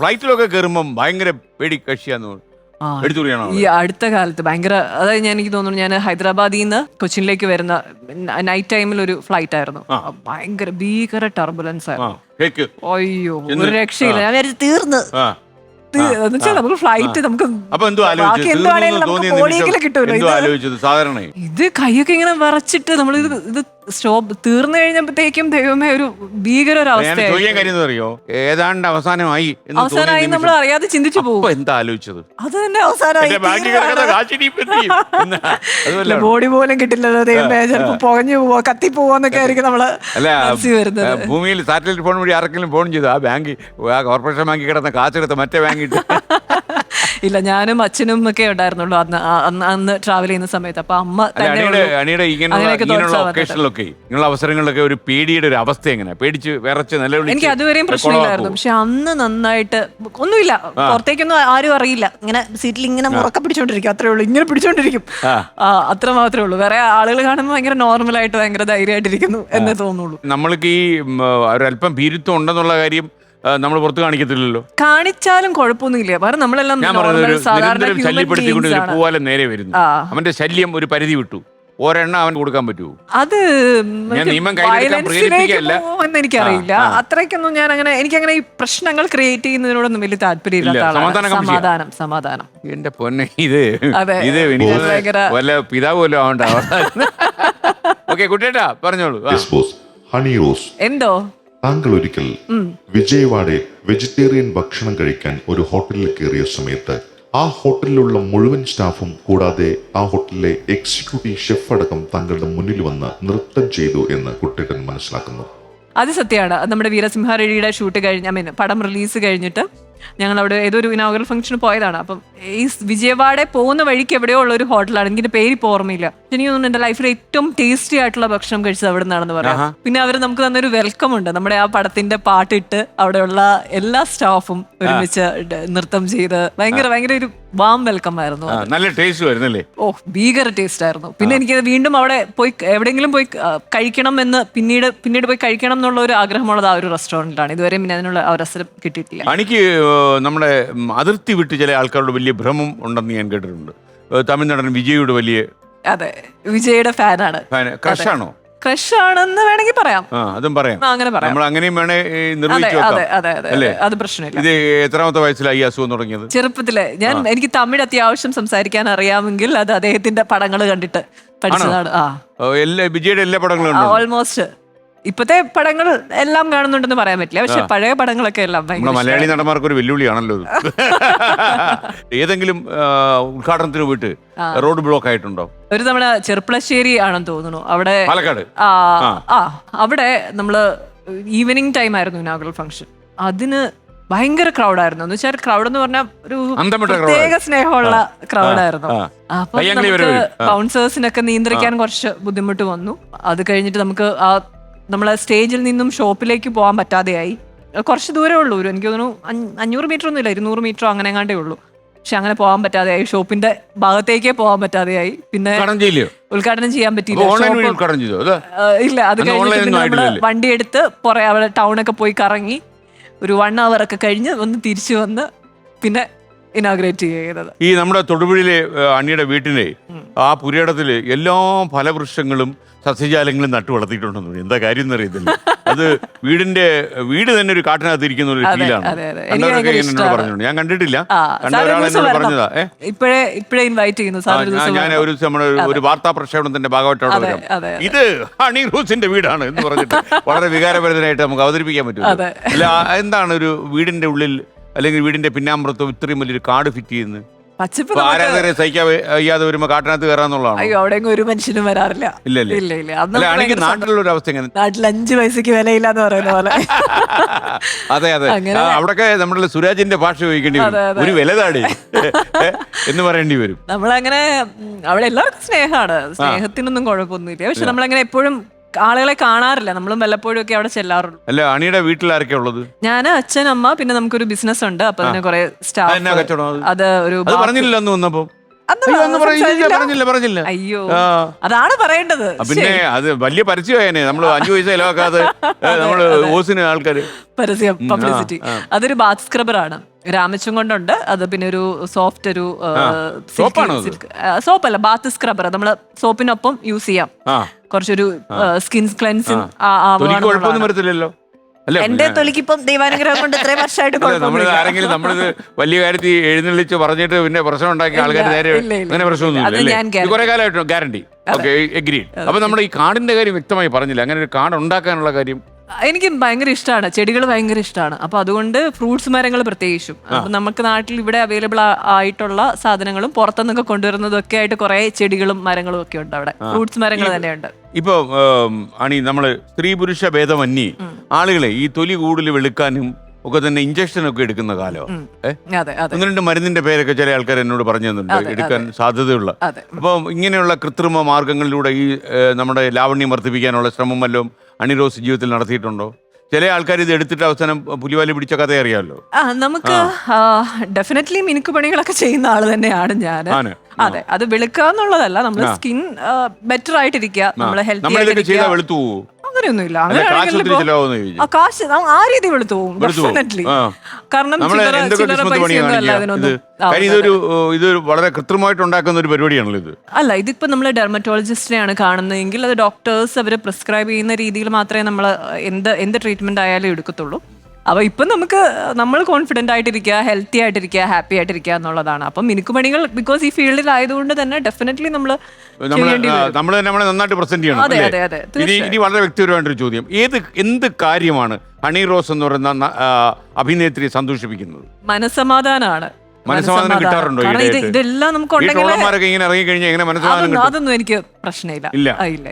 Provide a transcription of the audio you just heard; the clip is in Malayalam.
ഫ്ലൈറ്റിലൊക്കെ കയറുമ്പം ഭയങ്കര പേടി കക്ഷിയാന്ന് ആ, എടുത്തുറിയാണോ ഈ അടുത്ത കാലത്ത് ഭയങ്കര അതായത് ഞാൻ എനിക്ക് തോന്നുന്നു ഞാൻ ഹൈദരാബാദിൽ നിന്ന് കൊച്ചിനിലേക്ക് വരുന്ന നൈറ്റ് ടൈമിൽ ഒരു ഫ്ലൈറ്റ് ആയിരുന്നു. ഭയങ്കര ഭീകര ടർബുലൻസ് ആ ആയിരുന്നു. കേക്ക്. അയ്യോ എന്ന് ഒരു രക്ഷയില്ല. ഞാൻ വിചാരിച്ചു തീർന്ന്. ആ. തീ- എന്ന് വെച്ചാൽ നമുക്ക് ഫ്ലൈറ്റ് നമുക്ക് അപ്പൊ എന്തോ ബാക്കി ആലോചിച്ചു എന്തുവാണേലും നമുക്ക് തോന്നിയ കോടിയെങ്കിലും നിമിഷം കിട്ടൂലോ എന്തോ ഇത് ആലോചിച്ചത്? സാധാരണ ഇത് കൈയൊക്കെ ഇങ്ങനെ വിറച്ചിട്ട് നമ്മൾ ഇത് ഇത് സ്റ്റോപ്പ് തീർന്നു കഴിഞ്ഞപ്പോഴത്തേക്കും ദൈവമേ ഒരു ഭീകര ഒരു ഞാൻ അവസ്ഥയായി ചോദിക്കാൻ കാര്യം എന്താ അറിയോ ഏതാണ്ട് അവസാനമായി എന്ന് അവസാനമായി തോന്നിയ നമ്മൾ നിമിഷം അറിയാതെ ചിന്തിച്ചു പോകും. അപ്പൊ എന്താ ആലോചിച്ചത്? അത് തന്നെ അവസാനമായി എന്റെ ബാക്കി കിടക്കുന്ന കാശിനി ഇപ്പൊ എന്ത് ചെയ്യും? എന്ന് അതുമല്ല. ബോഡി പോലും കിട്ടില്ലല്ലോ ദൈവമേ. ചിലപ്പോ പുകഞ്ഞു പോവോ കത്തി പോവോന്നൊക്കെ ആയിരിക്കും നമ്മൾ അല്ല മനസ്സിൽ വരുന്നത്. ഭൂമിയിൽ സാറ്റലൈറ്റ് ഫോൺ വഴി ആർക്കെങ്കിലും ഫോൺ ചെയ്തു? ആ ബാങ്ക് ആ കോർപ്പറേഷൻ ബാങ്കിൽ കിടന്ന കാശെടുത്ത് മറ്റേ ബാങ്കിൽ ഇട്ട്. ഇല്ല ഞാനും അച്ഛനും ഒക്കെ ഉണ്ടായിരുന്നുള്ളൂ അന്ന് അന്ന് അന്ന് ട്രാവൽ ചെയ്യുന്ന സമയത്ത്. അപ്പൊ അമ്മ തന്നെ അണിയുടെ ഉള്ളൂ. അണിയുടെ ഇങ്ങനെയുള്ള അങ്ങനെയൊക്കെ ഇങ്ങനെയുള്ള തോന്നിച്ചാ വന്നിട്ട്. ഒക്കേഷനിലൊക്കെ ഇങ്ങനെയുള്ള അവസരങ്ങളിലൊക്കെ ഒരു പേടിയുടെ ഒരു അവസ്ഥ എങ്ങനെ പേടിച്ച് വിറച്ച് നിലവിളിച്ച് എനിക്ക് അതുവരെയും പ്രശ്നമില്ലായിരുന്നു. പക്ഷെ അന്ന് നന്നായിട്ട് ഒന്നുമില്ല. പുറത്തേക്കൊന്നും ആരും അറിയില്ല. ഇങ്ങനെ സീറ്റിൽ ഇങ്ങനെ മുറക്ക പിടിച്ചോണ്ടിരിക്കും. അത്രേ ഉള്ളൂ. ഇങ്ങനെ പിടിച്ചോണ്ടിരിക്കും. ആ. അത്ര മാത്രമേ ഉള്ളൂ. വേറെ ആളുകൾ കാണുമ്പോൾ ഭയങ്കര നോർമലായിട്ട് ഭയങ്കര ധൈര്യമായിട്ടിരിക്കുന്നു എന്നേ തോന്നുള്ളൂ. നമ്മൾക്ക് ഈ ഉം, ഒരല്പം ഭീരുത്വം ഉണ്ടെന്നുള്ള കാര്യം നമ്മൾ പുറത്ത് കാണിക്കത്തില്ലല്ലോ കാണിച്ചാലും കുഴപ്പമൊന്നുമില്ല കാരണം നമ്മളെല്ലാം ഞാൻ പറഞ്ഞത് സാധാരണ നിരന്തരം ശല്യപ്പെടുത്തിക്കൊണ്ട് ഒരു. പൂവാലം നേരെ വരുന്നു ആ. അവന്റെ ശല്യം ഒരു പരിധി വിട്ടു ഒരെണ്ണം അവൻ കൊടുക്കാൻ പറ്റുമോ അത് ഞാൻ നിയമം കയ്യിലെടുക്കാൻ പ്രേരിപ്പിക്കുകയല്ല. എന്ന് എനിക്കറിയില്ല ആ, ആ. അത്രയ്ക്കൊന്നും ഞാൻ അങ്ങനെ എനിക്ക് അങ്ങനെ ഈ പ്രശ്നങ്ങൾ ക്രിയേറ്റ് ചെയ്യുന്നതിനോടൊന്നും വലിയ താല്പര്യമില്ലാത്ത ഇല്ല, ആളാണ് സമാധാനം. സമാധാനം സമാധാനം എന്റെ പൊന്നെ ഇത് അതെ. ഇത് എനിക്ക് ഇത് ഭയങ്കര- വല്ല പിതാവ് വല്ലതും ആവണ്ട ഓക്കെ കുട്ടിയേട്ടാ പറഞ്ഞോളൂ ആ. റോസ് എന്തോ താങ്കൾ ഒരിക്കൽ വിജയവാഡയിൽ വെജിറ്റേറിയൻ ഭക്ഷണം കഴിക്കാൻ ഒരു ഹോട്ടലിൽ കയറിയ സമയത്ത് ആ ഹോട്ടലിലുള്ള മുഴുവൻ സ്റ്റാഫും കൂടാതെ ആ ഹോട്ടലിലെ എക്സിക്യൂട്ടീവ് ഷെഫ് അടക്കം താങ്കളുടെ മുന്നിൽ വന്ന് നൃത്തം ചെയ്തു എന്ന് കുട്ടേട്ടൻ മനസ്സിലാക്കുന്നു. അത് സത്യമാണ്. നമ്മുടെ നമ്മുടെ വീരസിംഹാരഴിയുടെ ഷൂട്ട് കഴിഞ്ഞ് ഐ മീൻ പടം റിലീസ് കഴിഞ്ഞിട്ട് ഞങ്ങൾ അവിടെ ഏതൊരു ഇനോഗ്രൽ ഫംഗ്ഷന് പോയതാണ്. അപ്പം ഈ വിജയവാഡെ പോകുന്ന വഴിക്ക് എവിടെയോ ഉള്ള ഒരു ഹോട്ടലാണ് എനിക്ക് പേര് ഇപ്പോൾ ഓർമ്മയില്ല. എനിക്ക് തോന്നുന്നു എന്റെ ലൈഫിൽ ഏറ്റവും ടേസ്റ്റി ആയിട്ടുള്ള ഭക്ഷണം കഴിച്ചത് അവിടെ നിന്നാണെന്ന് പറയാം. പിന്നെ അവർ നമുക്ക് തന്നൊരു വെൽക്കം ഉണ്ട്. നമ്മുടെ ആ പടത്തിന്റെ പാട്ടിട്ട് അവിടെയുള്ള എല്ലാ സ്റ്റാഫും ഒരുമിച്ച് നൃത്തം ചെയ്ത് ഭയങ്കര ഭയങ്കര ഒരു വാം വെൽക്കം ആയിരുന്നു ആ, നല്ല ടേസ്റ്റ് വരുന്നല്ലേ? ഓ ഭീകര ടേസ്റ്റ് ആയിരുന്നു. പിന്നെ എനിക്ക് വീണ്ടും അവിടെ പോയി എവിടെയെങ്കിലും പോയി ആ, കഴിക്കണം എന്ന് പിന്നീട് പിന്നീട് പോയി കഴിക്കണം എന്നുള്ള ഒരു ആഗ്രഹമുള്ളത് ആ ഒരു റെസ്റ്റോറന്റിലാണ് ഇതുവരെ പിന്നെ അതിനുള്ള അവസരം കിട്ടിയിട്ടില്ല. എനിക്ക് ഏഹ്, നമ്മുടെ ഉം, അതിർത്തി വിട്ട് ചില ആൾക്കാരോട് വലിയ ഭ്രമം ഉണ്ടെന്ന് ഞാൻ കേട്ടിട്ടുണ്ട്. ഏഹ്, തമിഴ് നടൻ വിജയുടെ വലിയ അതെ വിജയുടെ ഫാനാണ് ക്രഷാണോ ക്രഷ് ആണെന്ന് വേണമെങ്കിൽ പറയാം. ആ അതും പറയാം. അങ്ങനെ പറയാം. നമ്മൾ അങ്ങനെയും വേണേ അതെ അതെ വെക്കാം. അതെ അതെ അല്ലേ? അത്. പ്രശ്നമില്ല. ഇത് എത്രാമത്തെ വയസ്സിലായി ഈ അസുഖം തുടങ്ങിയത്? ചെറുപ്പത്തിൽ ഞാൻ എനിക്ക് തമിഴ് അത്യാവശ്യം സംസാരിക്കാൻ അറിയാമെങ്കിൽ അത് അദ്ദേഹത്തിന്റെ പടങ്ങൾ കണ്ടിട്ട് പഠിച്ചതാണ്. ആ. ഓ, എല്ലാ വിജയുടെ എല്ലാ പടങ്ങളും ഉണ്ടോ? ഓൾമോസ്റ്റ് ഇപ്പത്തെ പടങ്ങൾ എല്ലാം കാണുന്നുണ്ടെന്ന് പറയാൻ പറ്റില്ല. പക്ഷെ പഴയ പടങ്ങളൊക്കെ എല്ലാം നമ്മുടെ മലയാളി നടന്മാർക്ക് ഒരു വെല്ലുവിളിയാണല്ലോ. ഏതെങ്കിലും ഉദ്ഘാടനത്തിന് പോയിട്ട് റോഡ് ബ്ലോക്ക് ആയിട്ടുണ്ടോ? ഒരു തവണ ചെറുപ്പളശ്ശേരി ആണെന്ന് തോന്നുന്നു. അവിടെ പാലക്കാട്. ആ അവിടെ നമ്മൾ ഈവനിങ് ടൈം ആയിരുന്നു ഇനാഗുറൽ ഫംഗ്ഷൻ. അതിന് ഭയങ്കര ക്രൗഡായിരുന്നു എന്ന് വെച്ചാൽ ക്രൗഡ് എന്ന് പറഞ്ഞാൽ ഒരു പ്രത്യേക സ്നേഹമുള്ള ക്രൗഡായിരുന്നു ആയിരുന്നു. അപ്പൊ നമുക്ക് കൗൺസേഴ്സിനൊക്കെ. ബൗൺസേഴ്സിനൊക്കെ നിയന്ത്രിക്കാൻ കുറച്ച് ബുദ്ധിമുട്ട് വന്നു. അത് കഴിഞ്ഞിട്ട് നമുക്ക് ആ നമ്മളെ സ്റ്റേജിൽ നിന്നും ഷോപ്പിലേക്ക് പോകാൻ പറ്റാതെയായി. കുറച്ച് ദൂരമേ ഉള്ളൂ. ഒരു എനിക്ക് തോന്നുന്നു അഞ്ഞ- അഞ്ഞൂറ് മീറ്റർ ഒന്നും ഇല്ല. ഇരുന്നൂറ് മീറ്ററോ അങ്ങനെ എങ്ങാണ്ടേ ഉള്ളൂ. പക്ഷെ അങ്ങനെ പോകാൻ പറ്റാതെയായി. ഷോപ്പിന്റെ ഭാഗത്തേക്കേ പോകാൻ പറ്റാതെയായി. പിന്നെ ഉദ്ഘാടനം ചെയ്യാൻ പറ്റിയില്ല. ഇല്ല. അത് കഴിഞ്ഞിട്ട് നമ്മൾ വണ്ടി എടുത്ത് പുറ അവിടെ ടൗണൊക്കെ പോയി കറങ്ങി. ഒരു വൺ അവർ ഒക്കെ കഴിഞ്ഞ് ഒന്ന് തിരിച്ചു വന്ന് പിന്നെ ഇനാഗ്രേറ്റ് ചെയ്തത്. ഈ നമ്മുടെ തൊടുപുഴയിലെ അണ്ണിയുടെ അണിയുടെ വീട്ടിലെ ആ പുരയിടത്തിൽ എല്ലാ ഫലവൃക്ഷങ്ങളും സസ്യജാലങ്ങളും നട്ടു വളർത്തിയിട്ടുണ്ടെന്ന്. എന്താ കാര്യം എന്നറിയത്തില്ല. അത് വീടിന്റെ വീട് തന്നെ ഒരു കാട്ടിനകത്ത് ഇരിക്കുന്ന ഒരു ഫീലാണ്. കണ്ടവരൊക്കെ എന്നോട് ഇഷ്ടാണ്. ഞാൻ കണ്ടിട്ടില്ല. കണ്ട ഒരാൾ എന്നോട് പറഞ്ഞതാ. ഇപ്പഴേ ഇൻവൈറ്റ് ചെയ്യുന്നു ഞാൻ. ഒരു നമ്മുടെ ഒരു- വാർത്താ പ്രക്ഷേപണത്തിന്റെ ഭാഗമായിട്ടാണ് വരാം. ഇത് ഹണി റൂസിന്റെ വീടാണ് എന്ന് പറഞ്ഞിട്ട് വളരെ വികാരപരിതനായിട്ട് നമുക്ക് അവതരിപ്പിക്കാൻ പറ്റും. അല്ല എന്താണ് ഒരു വീടിന്റെ ഉള്ളിൽ അല്ലെങ്കിൽ വീടിന്റെ പിന്നാമ്പുറത്തും ഇത്രയും വലിയൊരു കാട് ഫിറ്റ് ചെയ്യുന്നത് പച്ചപ്പ് ഇപ്പൊ നമുക്ക് ആരാധകരെ സഹിക്കാൻ വയ്യാതെ വരുമ്പോ കാട്ടിനകത്ത് കയറാന്നുള്ളതാണ് അയ്യോ അവിടെ ഒരു മനുഷ്യനും വരാറില്ല. ഇല്ല, ഇല്ല. ഇല്ല അന്ന് അല്ല ആണെങ്കിൽ ഭയങ്കര സന്തോഷം. നാട്ടിലുള്ള ഒരു അവസ്ഥ എങ്ങനെ? നാട്ടിൽ അഞ്ചു പൈസക്ക് വിലയില്ല എന്ന് പറയുന്ന പോലെ. അതെ അതെ. അങ്ങനെ- ആ, അവിടൊക്കെ നമ്മുടെ സുരാജിന്റെ ഭാഷ ഉപയോഗിക്കേണ്ടി അതെ, വരും. അതെ. ഒരു വില താടി. എന്ന് പറയേണ്ടി വരും. നമ്മളങ്ങനെ ഉം, അവിടെ എല്ലാവർക്കും സ്നേഹമാണ്. സ്നേഹത്തിനൊന്നും കുഴപ്പമൊന്നുമില്ല. പക്ഷെ നമ്മളങ്ങനെ എപ്പോഴും ആളുകളെ കാണാറില്ല. നമ്മളും വല്ലപ്പോഴും ഒക്കെ അവിടെ ചെല്ലാറുള്ളൂ അല്ല അണിയുടെ വീട്ടിൽ ആരൊക്കെ ഉള്ളത്? ഞാൻ അച്ഛൻ അമ്മ പിന്നെ നമുക്കൊരു ബിസിനസ് ഉണ്ട്. അപ്പൊ അതിന് കുറെ സ്റ്റാഫ് കച്ചവടം അത്? അത് ഒരു അത് പറഞ്ഞില്ല അന്ന് വന്നപ്പോ. അന്ന് അയ്യോ, അന്ന് പറഞ്ഞില്ല സംസാരിച്ചില്ല? പറഞ്ഞില്ല പറഞ്ഞില്ല അയ്യോ. ആ. അതാണ് പറയേണ്ടത്. ആ, പിന്നെ അത് വലിയ പരസ്യമായേനെ. നമ്മൾ അഞ്ചു പൈസ ചിലവാക്കാതെ ഏ, നമ്മൾ ഓസിന് ആൾക്കാര്. പരസ്യം പബ്ലിസിറ്റി അതൊരു ബാത്ത് സ്ക്രബർ ആണ് രാമച്ചും കൊണ്ടുണ്ട്. അത് പിന്നെ ഒരു സോഫ്റ്റ് ഒരു സോപ്പ് അല്ല സോപ്പല്ല ബാത്ത് സ്ക്രബർ നമ്മൾ സോപ്പിനൊപ്പം യൂസ് ചെയ്യാം. ആ. കുറച്ചൊരു സ്കിൻ ക്ലെൻസിങ് എന്റെ തൊലിക്കിപ്പം ദൈവാനുഗ്രഹം കൊണ്ട് ഇത്രയും വർഷമായിട്ട് നമ്മൾ. ആരെങ്കിലും നമ്മളിത് വലിയ കാര്യത്തിൽ എഴുന്നള്ളിച്ച് പറഞ്ഞിട്ട് പിന്നെ പ്രശ്നം ഉണ്ടാക്കി ആൾക്കാർ നേരെ. അങ്ങനെ പ്രശ്നമൊന്നുമില്ല കുറെ കാലമായിട്ട് ഗ്യാരണ്ടി ഓക്കെ എഗ്രീഡ് അപ്പൊ നമ്മുടെ ഈ കാർഡിന്റെ കാര്യം വ്യക്തമായി പറഞ്ഞില്ല. അങ്ങനെ ഒരു കാർഡ് ഉണ്ടാക്കാനുള്ള കാര്യം എനിക്ക് ഭയങ്കര ഇഷ്ടമാണ് ചെടികൾ ഭയങ്കര ഇഷ്ടമാണ് അപ്പൊ അതുകൊണ്ട് ഫ്രൂട്ട്സ് മരങ്ങൾ പ്രത്യേകിച്ചും. അപ്പൊ നമുക്ക് നാട്ടിൽ ഇവിടെ അവൈലബിൾ ആയിട്ടുള്ള സാധനങ്ങളും പുറത്തുനിന്നൊക്കെ കൊണ്ടുവരുന്നതും ഒക്കെ ആയിട്ട് കുറെ ചെടികളും മരങ്ങളും ഒക്കെ ഉണ്ട് അവിടെ. ഫ്രൂട്ട്സ് മരങ്ങൾ തന്നെയുണ്ട്. ഇപ്പൊ അണി നമ്മൾ സ്ത്രീ പുരുഷ ഭേദമന്യേ ആളുകളെ ഈ തൊലി കൂടുതൽ വെളുക്കാനും ഒക്കെ തന്നെ ഇഞ്ചക്ഷൻ ഒക്കെ എടുക്കുന്ന കാലം. അതെ അതെ. ഒന്ന് രണ്ട് മരുന്നിന്റെ പേരൊക്കെ ചില ആൾക്കാർ എന്നോട് പറഞ്ഞു തന്നിട്ടുണ്ട്. എടുക്കാൻ സാധ്യതയുള്ള. അപ്പോൾ ഇങ്ങനെയുള്ള കൃത്രിമ മാർഗങ്ങളിലൂടെ ഈ നമ്മുടെ ലാവണ്യം വർദ്ധിപ്പിക്കാനുള്ള ശ്രമം വല്ലതും അണിറോസ് ജീവിതത്തിൽ നടത്തിയിട്ടുണ്ടോ? ചില ആൾക്കാർ ഇത് എടുത്തിട്ട് അവസാനം പുലിവാലി പിടിച്ച കഥ അറിയാമല്ലോ. ആ നമുക്ക് ഡെഫിനറ്റ്ലി മിനുക്ക് പണികളൊക്കെ ചെയ്യുന്ന ആൾ തന്നെയാണ് ഞാൻ. അതെ അത് വെളുക്കാന്നുള്ളതല്ല. നമ്മൾ സ്കിൻ ബെറ്റർ ആയിട്ടിരിക്കുക. നമ്മൾ ഹെൽത്തി നമ്മളിതൊക്കെ അങ്ങനെയൊന്നുമില്ല. അല്ല കാശ് ഒത്തിരി ആ കാശ് ന- ആ രീതി വെളുത്തു പോകും വെളുത്തു പോകും. ഡെഫിനറ്റ്ലി ആ. കാരണം നമ്മൾ ചില്ലറ എന്തൊക്കെ ചില്ലറ കിസ്മത്ത് പണി പൈസയൊന്നും അല്ല കാണിക്കുക ഇത് ഇതിനൊന്നും ആ, കാര്യം ഇതൊരു ഏഹ്, ഇതൊരു വളരെ കൃത്രിമമായിട്ട് ഉണ്ടാക്കുന്ന ഒരു പരിപാടിയാണല്ലോ ഇത്. അല്ല ഇതിപ്പോ നമ്മൾ ഡെർമറ്റോളജിസ്റ്റിനെയാണ് കാണുന്നതെങ്കിൽ അത് ഡോക്ടേഴ്സ് അവർ പ്രിസ്ക്രൈബ് ചെയ്യുന്ന രീതിയിൽ മാത്രമേ നമ്മൾ എന്ത് എന്ത് ട്രീറ്റ്മെന്റ് ആയാലും എടുക്കത്തുള്ളൂ. അപ്പൊ ഇപ്പം നമുക്ക് നമ്മൾ കോൺഫിഡന്റ് ആയിട്ടിരിക്കുക ഹെൽത്തി ആയിട്ടിരിക്കുക ഹാപ്പി ആയിട്ടിരിക്കുക എന്നുള്ളതാണ്. അപ്പം മിനുക്കുമണികൾ ബിക്കോസ് ഈ ഫീൽഡിൽ ആയതുകൊണ്ട് തന്നെ ഡെഫിനറ്റ്ലി നമ്മൾ നമ്മൾ തന്നെ നമ്മളെ നന്നായിട്ട് പ്രസന്റ് ചെയ്യണം അതെ, അതെ, അതെ, ഇനി ഇനി വളരെ വ്യക്തിപരമായിട്ടൊരു ചോദ്യം. ഏത് എന്ത് കാര്യമാണ് ഹണി റോസ് എന്ന് പറയുന്ന അഭിനേത്രിയെ സന്തോഷിപ്പിക്കുന്നത്? മനസ്സമാധാനമാണ് മനസ്സമാധാനം കിട്ടാറുണ്ടോ? ഇതെല്ലാം നമുക്ക് ഉണ്ടെങ്കിൽ ഇങ്ങനെ ഇറങ്ങി കഴിഞ്ഞാൽ എങ്ങനെ മനസ്സമാധാനം അതൊന്നും എനിക്ക് പ്രശ്നമില്ല. ഇല്ല. ഇല്ല